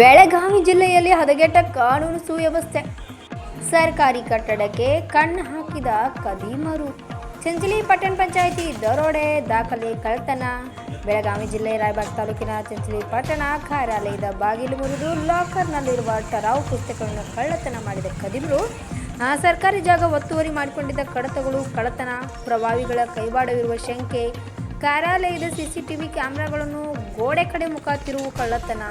ಬೆಳಗಾವಿ ಜಿಲ್ಲೆಯಲ್ಲಿ ಹದಗೆಟ್ಟ ಕಾನೂನು ಸುವ್ಯವಸ್ಥೆ. ಸರ್ಕಾರಿ ಕಟ್ಟಡಕ್ಕೆ ಕಣ್ಣು ಹಾಕಿದ ಕದೀಮರು. ಚಂಚಲಿ ಪಟ್ಟಣ ಪಂಚಾಯಿತಿ ದರೋಡೆ ದಾಖಲೆ ಕಳ್ತನ ಬೆಳಗಾವಿ ಜಿಲ್ಲೆ ರಾಯಬಾಗ್ ತಾಲೂಕಿನ ಚಂಚಲಿ ಪಟ್ಟಣ ಕಾರ್ಯಾಲಯದ ಬಾಗಿಲು ಮುರಿದು ಲಾಕರ್ನಲ್ಲಿರುವ ಟರಾವ್ ಪುಸ್ತಕಗಳನ್ನು ಕಳ್ಳತನ ಮಾಡಿದ ಕದೀಮರು. ಸರ್ಕಾರಿ ಜಾಗ ಒತ್ತುವರಿ ಮಾಡಿಕೊಂಡಿದ್ದ ಕಡತಗಳು ಕಳ್ಳತನ. ಪ್ರಭಾವಿಗಳ ಕೈವಾಡವಿರುವ ಶಂಕೆ. ಕಾರ್ಯಾಲಯದ ಸಿಸಿಟಿವಿ ಕ್ಯಾಮೆರಾಗಳನ್ನು ಗೋಡೆ ಕಡೆ ಮುಖ ತಿರುವು ಕಳ್ಳತನ.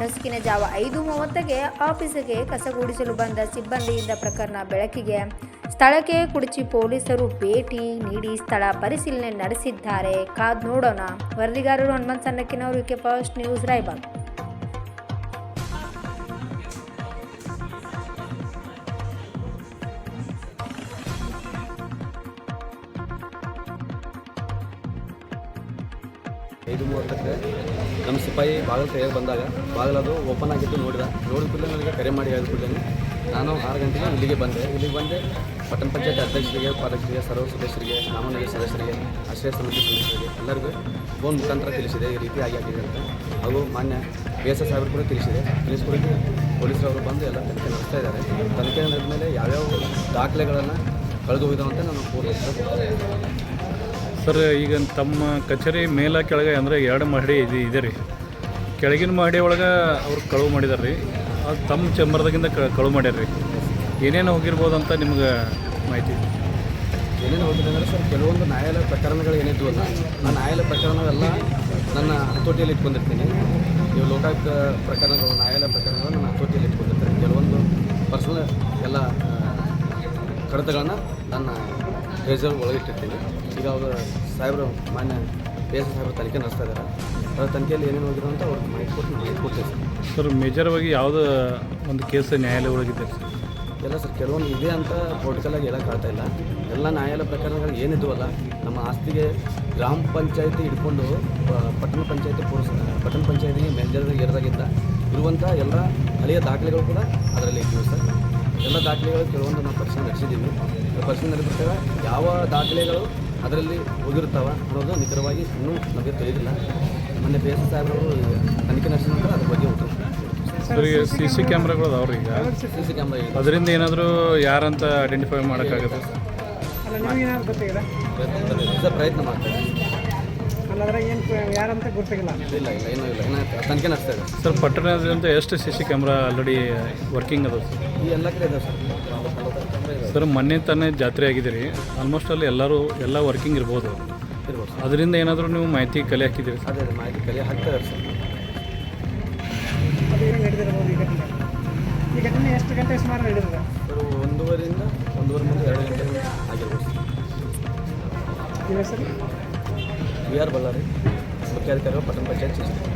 ನಸುಕಿನ ಜಾವ ಐದು ಮೂವತ್ತಕ್ಕೆ ಆಫೀಸಿಗೆ ಕಸಗೂಡಿಸಲು ಬಂದ ಸಿಬ್ಬಂದಿಯಿಂದ ಪ್ರಕರಣ ಬೆಳಕಿಗೆ. ಸ್ಥಳಕ್ಕೆ ಕುಡಚಿ ಪೊಲೀಸರು ಭೇಟಿ ನೀಡಿ ಸ್ಥಳ ಪರಿಶೀಲನೆ ನಡೆಸಿದ್ದಾರೆ. ಕಾದ್ ನೋಡೋಣ. ವರದಿಗಾರರು ಹನುಮಂತ್ ಸಣ್ಣಕ್ಕಿನವರು ಕೆ ಫಸ್ಟ್ ನ್ಯೂಸ್ ರಾಯಬಾಗ್. ಐದು ಮೂವತ್ತಕ್ಕೆ ನಮ್ಮ ಸಿಪಾಯಿ ಬಾಗಿಲು ಕೈಯಾಗಿ ಬಂದಾಗ ಬಾಗಿಲದು ಓಪನ್ ಆಗಿತ್ತು ನೋಡಿದ. ನೋಡಿದ ಕೂಡಲೇ ನನಗೆ ಕರೆ ಮಾಡಿ ಹೇಳಿದ ನಾನು ಆರು ಗಂಟೆಗೆ ಇಲ್ಲಿಗೆ ಬಂದೆ. ಇಲ್ಲಿಗೆ ಬಂದೆ, ಪಟ್ಟಣ ಪಂಚಾಯತ್ ಅಧ್ಯಕ್ಷರಿಗೆ, ಉಪಾಧ್ಯಕ್ಷರಿಗೆ, ಸರ್ವ ಸದಸ್ಯರಿಗೆ ಸಾಮಾನ್ಯ ಸದಸ್ಯರಿಗೆ, ಆಶ್ರಯ ಸಮಿತಿ ಸದಸ್ಯರಿಗೆ, ಎಲ್ಲರಿಗೂ ಫೋನ್ ಮುಖಾಂತರ ತಿಳಿಸಿದೆ. ಈ ರೀತಿ ಆಗಿ ಆಗಿದೆ ಅಂತ ಹಾಗೂ ಮಾನ್ಯ ಬಿ ಎಸ್ ಎಸ್ ಸಾಹೇಬರು ಕೂಡ ತಿಳಿಸಿದೆ. ತಿಳಿಸ್ಕೊಡೋಕ್ಕೆ ಪೊಲೀಸರವರು ಬಂದು ಎಲ್ಲ ತನಿಖೆ ನಡೆಸ್ತಾ ಇದ್ದಾರೆ. ತನಿಖೆ ನಡೆದ ಮೇಲೆ ಯಾವ್ಯಾವ ದಾಖಲೆಗಳನ್ನು ಕಳೆದು ಹೋಗಿದ್ದಾವಂತ ನಾನು ಪೂರ್ವ ಸರ್, ಈಗ ತಮ್ಮ ಕಚೇರಿ ಮೇಲ ಕೆಳಗೆ ಅಂದರೆ ಎರಡು ಮಹಡಿ ಇದು, ಇದೆ ರೀ. ಕೆಳಗಿನ ಮಹಡಿ ಒಳಗೆ ಅವ್ರು ಕಳುವು ಮಾಡಿದಾರೆ ರೀ ಅದು ತಮ್ಮ ಚಂಬರದಾಗಿಂದ ಕಳುವು ಮಾಡ್ಯಾರ ರೀ ಏನೇನು ಹೋಗಿರ್ಬೋದು ಅಂತ ನಿಮ್ಗೆ ಮಾಹಿತಿ ಏನೇನು ಹೋಗಿದೆ ಅಂದರೆ ಸರ್, ಕೆಲವೊಂದು ನ್ಯಾಯಾಲಯ ಪ್ರಕರಣಗಳು ಏನಿದ್ವು ಅಲ್ಲ ಆ ನ್ಯಾಯಾಲಯ ಪ್ರಕರಣವೆಲ್ಲ ನನ್ನ ಹತೋಟಿಯಲ್ಲಿ ಇಟ್ಕೊಂಡಿರ್ತೀನಿ. ಇವು ಲೋಕಾಯುಕ್ತ ಪ್ರಕರಣಗಳು, ನ್ಯಾಯಾಲಯ ಪ್ರಕರಣಗಳು ನನ್ನ ಹತೋಟಿಯಲ್ಲಿ ಇಟ್ಕೊಂಡಿರ್ತೀನಿ. ಕೆಲವೊಂದು ಪರ್ಸನಲ್ ಎಲ್ಲ ಕಡತಗಳನ್ನ ನನ್ನ ಟ್ರೆಜರ್ ಒಳಗಿಟ್ಟಿರ್ತೀನಿ ಈಗ ಅವರು ಸಾಹೇಬರು ಮಾನ್ಯ ಪಿ ಎಸ್ ಸಾಹೇಬರು ತನಿಖೆ ನಡೆಸ್ತಾ ಇದ್ದಾರೆ ಅದರ ತನಿಖೆಯಲ್ಲಿ ಏನೇನು ಹೋಗಿರೋ ಅಂತ ಅವ್ರಿಗೆ ಮಾಹಿತಿ ಕೊಟ್ಟು ಮಾಹಿತಿ ಕೊಡ್ತೀವಿ ಸರ್. ಸರ್ ಮೇಜರ್ವಾಗಿ ಯಾವುದೋ ಒಂದು ಕೇಸ್ ನ್ಯಾಯಾಲಯ ಒಳಗಿದೆ ಸರ್? ಎಲ್ಲ ಸರ್ ಕೆಲವೊಂದು ಇದೆ ಅಂತ ಪೊಲಿಟಿಕಲಾಗಿ ಆಗ್ತಾ ಇಲ್ಲ. ಎಲ್ಲ ನ್ಯಾಯಾಲಯ ಪ್ರಕರಣಗಳು ಏನಿದ್ವಲ್ಲ ನಮ್ಮ ಆಸ್ತಿಗೆ ಗ್ರಾಮ ಪಂಚಾಯತಿ ಹಿಡ್ಕೊಂಡು ಪಟ್ಟಣ ಪಂಚಾಯತಿ ಪೊಲೀಸ್ ಪಟ್ಟಣ ಪಂಚಾಯತಿಗೆ ಮೇಜರ್ ಏರಿದಾಗಿದ್ದ ಇರುವಂಥ ಎಲ್ಲ ಹಳೆಯ ದಾಖಲೆಗಳು ಕೂಡ ಅದರಲ್ಲಿ ಇದ್ದೀವಿ ಸರ್. ಎಲ್ಲ ದಾಖಲೆಗಳು ಕೆಲವೊಂದು ನಾವು ಪರಿಶೀಲನೆ ನಡೆಸಿದ್ದೀವಿ ಆ ಪರಿಶೀಲನೆ ನಡೆಸಿದಾಗ ಯಾವ ದಾಖಲೆಗಳು ಅದರಲ್ಲಿ ಹೋಗಿರ್ತಾವೆ ಅನ್ನೋದು ನಿಖರವಾಗಿ ಇನ್ನೂ ನಮಗೆ ತಿಳಿದಿಲ್ಲ. ಮೊನ್ನೆ ಪಿ ಎಸ್ ಸಾಹೇಬರು ತನಿಖೆ ನಡೆಸಿದ ನಂತರ ಅದ್ರ ಬಗ್ಗೆ ಉತ್ತರ ಸಿ ಸಿ ಕ್ಯಾಮ್ರಾಗಳು ಅದಾವ್ರಿ ಈಗ? ಸಿ ಸಿ ಕ್ಯಾಮ್ರಾ ಅದರಿಂದ ಏನಾದರೂ ಯಾರಂತ ಐಡೆಂಟಿಫೈ ಮಾಡೋಕ್ಕಾಗುತ್ತೆ? ಪ್ರಯತ್ನ ಮಾಡ್ತಾರೆ ಅಲ್ಲಾದ್ರೆ ಏನು ಯಾರಂತ ಗೊತ್ತಾಗಿಲ್ಲ ಇಲ್ಲ ಇಲ್ಲ ಏನೂ ಇಲ್ಲ. ಏನೋ ತನಿಖೆ ನಡೆಸ್ತಾ ಇದೆ. ಸರ್ ಪಟ್ಟಣದಿಂದ ಎಷ್ಟು C C camera already working ಅದ ಸರ್? ಈ ಎಲ್ಲ ಕಡೆ ಇದೆ ಸರ್. ಮೊನ್ನೆ ತಾನೇ ಜಾತ್ರೆ ಆಗಿದೆ ರೀ ಆಲ್ಮೋಸ್ಟ್ ಅಲ್ಲಿ ಎಲ್ಲರೂ ಎಲ್ಲ ವರ್ಕಿಂಗ್ ಇರ್ಬೋದು. ಇರ್ಬೋದು ಅದರಿಂದ ಏನಾದರೂ ನೀವು ಮಾಹಿತಿ ಕಲೆ ಹಾಕಿದ್ದೀರಿ ಸರ್? ಅದೇ ಮಾಹಿತಿ ಕಲೆ ಹಾಕ್ತಾ ಇದ್ದಾರೆ ಸರ್. ಅದು ಏನು ನಡೆದಿರಬಹುದು ಈ ಘಟನೆ? ಈ ಘಟನೆ ಎಷ್ಟು ಗಂಟೆ ಸುಮಾರು ನಡೆದಿದೆ? ಸರ್ ಒಂದೂವರೆಯಿಂದ ಒಂದೂವರೆ ಮುಂದೆ ಎರಡು ಗಂಟೆ ಆಗಿರ್ಬೋದು ಸರ್. ನಿಮ್ಮ ಹೆಸರು ವಿ ಆರ್ ಬಳ್ಳಾರಿ ಮುಖ್ಯಾಧಿಕಾರಿಗಳು ಪಟ್ಟಣ ಪಂಚಾಯತ್